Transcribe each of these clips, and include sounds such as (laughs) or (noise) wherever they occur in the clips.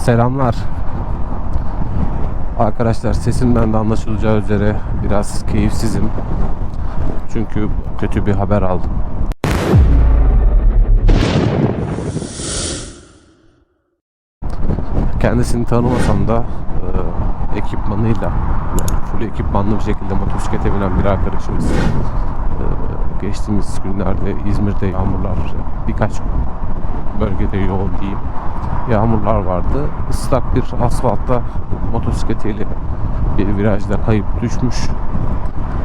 Selamlar. Arkadaşlar sesimden de anlaşılacağı üzere biraz keyifsizim. Çünkü kötü bir haber aldım. Kendisini tanımasam da e, ekipmanıyla yani full ekipmanlı bir şekilde motosiklete binen bir arkadaşımız. E, geçtiğimiz günlerde İzmir'de yağmurlar birkaç bölgede yoğun diyeyim yağmurlar vardı. Islak bir asfaltta motosikletiyle bir virajda kayıp düşmüş.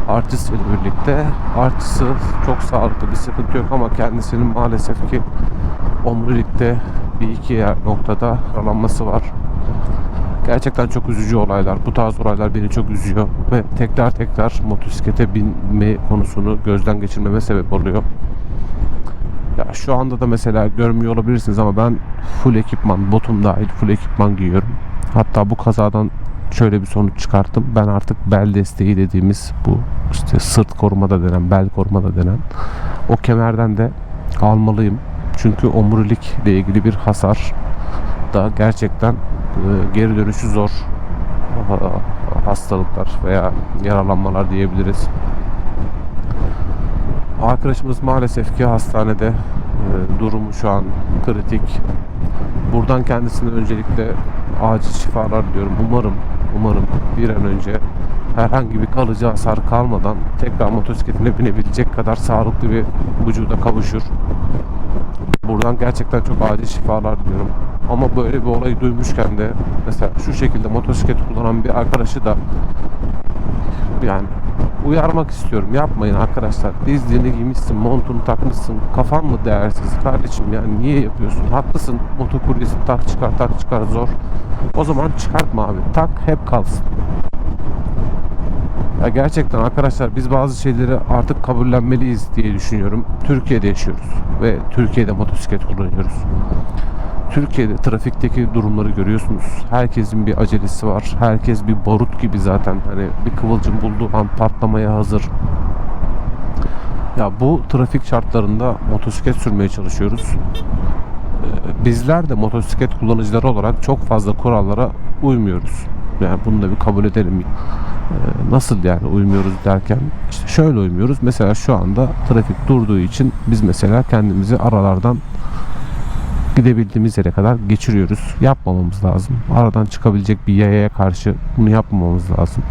Artist ile birlikte. Artisti çok sağlıklı bir sıkıntı yok ama kendisinin maalesef ki omurilikte bir iki yer noktada yaralanması var. Gerçekten çok üzücü olaylar. Bu tarz olaylar beni çok üzüyor ve tekrar tekrar motosiklete binme konusunu gözden geçirmeme sebep oluyor. Ya şu anda da mesela görmüyor olabilirsiniz ama ben full ekipman, botum dahil full ekipman giyiyorum. Hatta bu kazadan şöyle bir sonuç çıkarttım. Ben artık bel desteği dediğimiz bu işte sırt korumada denen, bel korumada denen o kemerden de almalıyım. Çünkü omurilikle ilgili bir hasar da gerçekten e, geri dönüşü zor ha- hastalıklar veya yaralanmalar diyebiliriz. Arkadaşımız maalesef ki hastanede e, durumu şu an kritik. Buradan kendisine öncelikle acil şifalar diliyorum. Umarım, umarım bir an önce herhangi bir kalıcı hasar kalmadan tekrar motosikletine binebilecek kadar sağlıklı bir vücuda kavuşur. Buradan gerçekten çok acil şifalar diliyorum. Ama böyle bir olayı duymuşken de mesela şu şekilde motosiklet kullanan bir arkadaşı da yani uyarmak istiyorum. Yapmayın arkadaşlar. Dizliğini giymişsin, montunu takmışsın. Kafan mı değersiz kardeşim yani niye yapıyorsun? Haklısın. Motokuryesin tak çıkar tak çıkar zor. O zaman çıkartma abi. Tak hep kalsın. Ya gerçekten arkadaşlar biz bazı şeyleri artık kabullenmeliyiz diye düşünüyorum. Türkiye'de yaşıyoruz ve Türkiye'de motosiklet kullanıyoruz. Türkiye'de trafikteki durumları görüyorsunuz. Herkesin bir acelesi var. Herkes bir barut gibi zaten. Hani bir kıvılcım bulduğu an patlamaya hazır. Ya bu trafik şartlarında motosiklet sürmeye çalışıyoruz. Ee, Bizler de motosiklet kullanıcıları olarak çok fazla kurallara uymuyoruz. Yani bunu da bir kabul edelim. Ee, Nasıl yani uymuyoruz derken işte şöyle uymuyoruz. Mesela şu anda trafik durduğu için biz mesela kendimizi aralardan gidebildiğimiz yere kadar geçiriyoruz. Yapmamamız lazım. Aradan çıkabilecek bir yayaya karşı bunu yapmamamız lazım.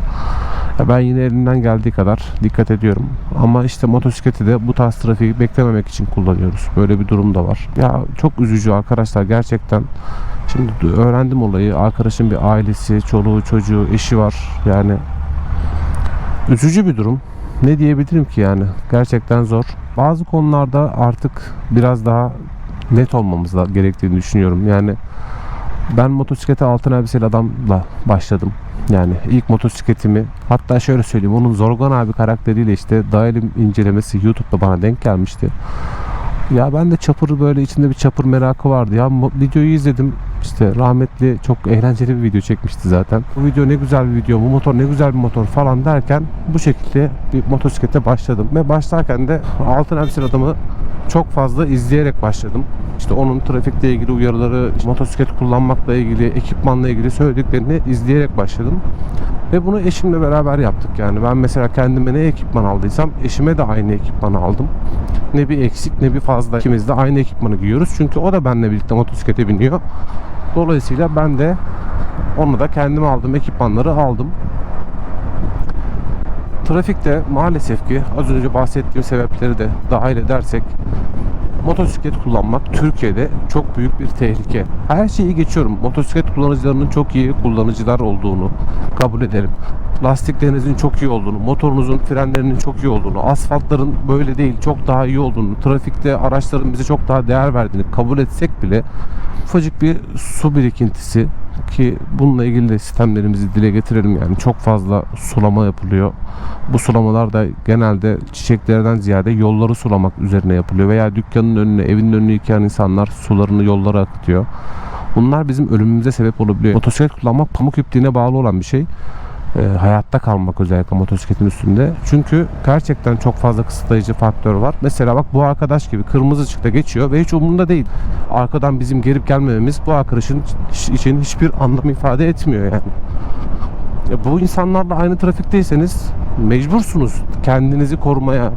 Ben yine elimden geldiği kadar dikkat ediyorum. Ama işte motosikleti de bu tarz trafiği beklememek için kullanıyoruz. Böyle bir durum da var. Ya çok üzücü arkadaşlar gerçekten. Şimdi öğrendim olayı. Arkadaşın bir ailesi, çoluğu, çocuğu, eşi var. Yani üzücü bir durum. Ne diyebilirim ki yani? Gerçekten zor. Bazı konularda artık biraz daha net olmamız da gerektiğini düşünüyorum. Yani ben motosiklete altın elbiseli adamla başladım. Yani ilk motosikletimi hatta şöyle söyleyeyim onun Zorgan abi karakteriyle işte Daelim incelemesi YouTube'da bana denk gelmişti. Ya ben de çapır böyle içinde bir çapır merakı vardı. Ya videoyu izledim. İşte rahmetli çok eğlenceli bir video çekmişti zaten. Bu video ne güzel bir video, bu motor ne güzel bir motor falan derken bu şekilde bir motosiklete başladım. Ve başlarken de altın elbiseli adamı çok fazla izleyerek başladım. İşte onun trafikle ilgili uyarıları, motosiklet kullanmakla ilgili, ekipmanla ilgili söylediklerini izleyerek başladım. Ve bunu eşimle beraber yaptık yani. Ben mesela kendime ne ekipman aldıysam eşime de aynı ekipmanı aldım. Ne bir eksik ne bir fazla. İkimiz de aynı ekipmanı giyiyoruz. Çünkü o da benimle birlikte motosiklete biniyor. Dolayısıyla ben de onu da kendime aldığım ekipmanları aldım. Trafikte maalesef ki az önce bahsettiğim sebepleri de dahil edersek motosiklet kullanmak Türkiye'de çok büyük bir tehlike. Her şeyi geçiyorum. Motosiklet kullanıcılarının çok iyi kullanıcılar olduğunu kabul ederim. Lastiklerinizin çok iyi olduğunu, motorunuzun frenlerinin çok iyi olduğunu, asfaltların böyle değil çok daha iyi olduğunu, trafikte araçların bize çok daha değer verdiğini kabul etsek bile ufacık bir su birikintisi ki bununla ilgili de sistemlerimizi dile getirelim yani çok fazla sulama yapılıyor. Bu sulamalar da genelde çiçeklerden ziyade yolları sulamak üzerine yapılıyor veya dükkanın önüne, evinin önünü yıkayan insanlar sularını yollara akıtıyor. Bunlar bizim ölümümüze sebep olabiliyor. Motosiklet kullanmak pamuk ipliğine bağlı olan bir şey. e, hayatta kalmak özellikle motosikletin üstünde. Çünkü gerçekten çok fazla kısıtlayıcı faktör var. Mesela bak bu arkadaş gibi kırmızı ışıkta geçiyor ve hiç umurunda değil. Arkadan bizim gelip gelmememiz bu arkadaşın için hiçbir anlam ifade etmiyor yani. Ya bu insanlarla aynı trafikteyseniz mecbursunuz kendinizi korumaya.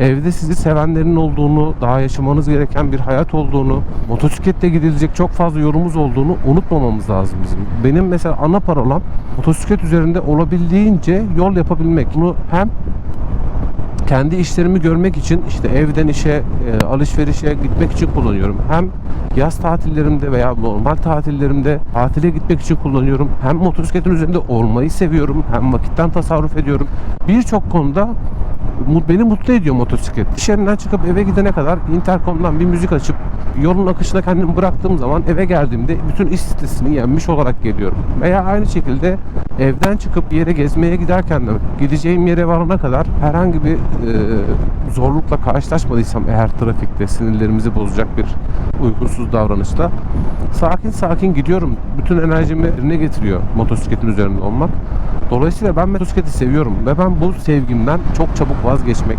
Evde sizi sevenlerin olduğunu, daha yaşamanız gereken bir hayat olduğunu, motosikletle gidilecek çok fazla yolumuz olduğunu unutmamamız lazım bizim. Benim mesela ana parolam motosiklet üzerinde olabildiğince yol yapabilmek. Bunu hem kendi işlerimi görmek için işte evden işe, e, alışverişe gitmek için kullanıyorum. Hem yaz tatillerimde veya normal tatillerimde tatile gitmek için kullanıyorum. Hem motosikletin üzerinde olmayı seviyorum. Hem vakitten tasarruf ediyorum. Birçok konuda beni mutlu ediyor motosiklet. İş yerinden çıkıp eve gidene kadar interkomdan bir müzik açıp yolun akışına kendimi bıraktığım zaman eve geldiğimde bütün iş stresini yenmiş olarak geliyorum. Veya aynı şekilde evden çıkıp bir yere gezmeye giderken de gideceğim yere varana kadar herhangi bir e, zorlukla karşılaşmadıysam eğer trafikte sinirlerimizi bozacak bir uygunsuz davranışta sakin sakin gidiyorum. Bütün enerjimi yerine getiriyor motosikletin üzerinde olmak. Dolayısıyla ben motosikleti seviyorum ve ben bu sevgimden çok çabuk vazgeçmek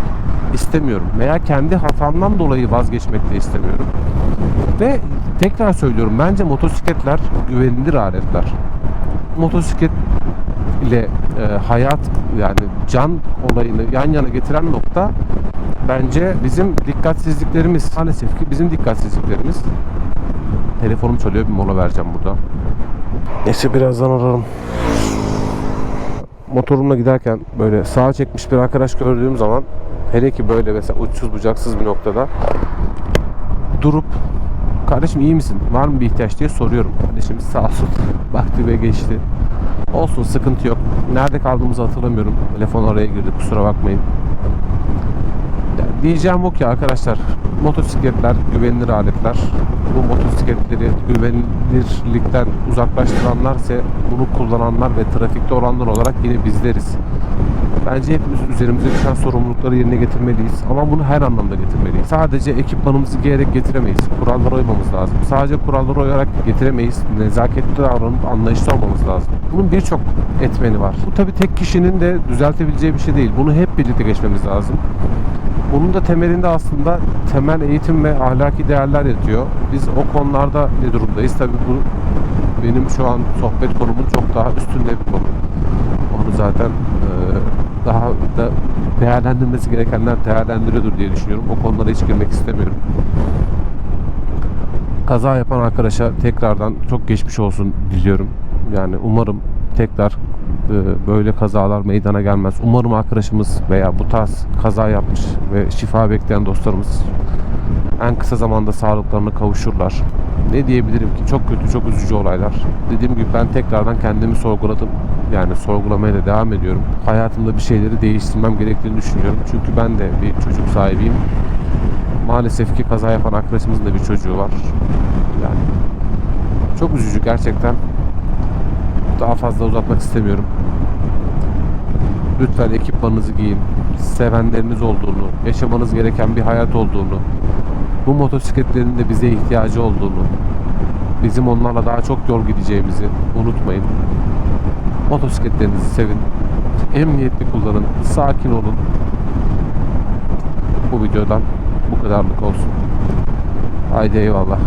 istemiyorum. Veya kendi hatamdan dolayı vazgeçmek de istemiyorum. Ve tekrar söylüyorum bence motosikletler güvenilir aletler. Motosiklet ile e, hayat yani can olayını yan yana getiren nokta bence bizim dikkatsizliklerimiz. Maalesef ki bizim dikkatsizliklerimiz. Telefonum çalıyor bir mola vereceğim burada. Neyse birazdan ararım. Motorumla giderken böyle sağa çekmiş bir arkadaş gördüğüm zaman hele ki böyle mesela uçsuz bucaksız bir noktada durup kardeşim iyi misin? Var mı bir ihtiyaç diye soruyorum. Kardeşim sağ olsun. (laughs) Baktı ve geçti. Olsun sıkıntı yok. Nerede kaldığımızı hatırlamıyorum. Telefon araya girdi kusura bakmayın. Yani diyeceğim o ki arkadaşlar motosikletler güvenilir aletler. Bu motosikletleri güvenilirlikten uzaklaştıranlar ise bunu kullananlar ve trafikte olanlar olarak yine bizleriz. Bence hepimiz üzerimize düşen sorumlulukları yerine getirmeliyiz. Ama bunu her anlamda getirmeliyiz. Sadece ekipmanımızı giyerek getiremeyiz. Kurallara uymamız lazım. Sadece kurallara uyarak getiremeyiz. Nezaketli davranıp anlayışlı olmamız lazım. Bunun birçok etmeni var. Bu tabii tek kişinin de düzeltebileceği bir şey değil. Bunu hep birlikte geçmemiz lazım. Bunun da temelinde aslında temel eğitim ve ahlaki değerler yatıyor. Biz o konularda ne durumdayız? Tabii bu benim şu an sohbet konumun çok daha üstünde bir konu. Onu zaten daha da değerlendirmesi gerekenler değerlendiriyordur diye düşünüyorum. O konulara hiç girmek istemiyorum. Kaza yapan arkadaşa tekrardan çok geçmiş olsun diliyorum. Yani umarım tekrar e, böyle kazalar meydana gelmez. Umarım arkadaşımız veya bu tarz kaza yapmış ve şifa bekleyen dostlarımız en kısa zamanda sağlıklarına kavuşurlar. Ne diyebilirim ki? Çok kötü, çok üzücü olaylar. Dediğim gibi ben tekrardan kendimi sorguladım. Yani sorgulamaya da devam ediyorum. Hayatımda bir şeyleri değiştirmem gerektiğini düşünüyorum. Çünkü ben de bir çocuk sahibiyim. Maalesef ki kaza yapan arkadaşımızın da bir çocuğu var. Yani çok üzücü gerçekten. Daha fazla uzatmak istemiyorum. Lütfen ekipmanınızı giyin. Sevenleriniz olduğunu, yaşamanız gereken bir hayat olduğunu, bu motosikletlerin de bize ihtiyacı olduğunu, bizim onlarla daha çok yol gideceğimizi unutmayın. Motosikletlerinizi sevin. Emniyetli kullanın. Sakin olun. Bu videodan bu kadarlık olsun. Haydi eyvallah.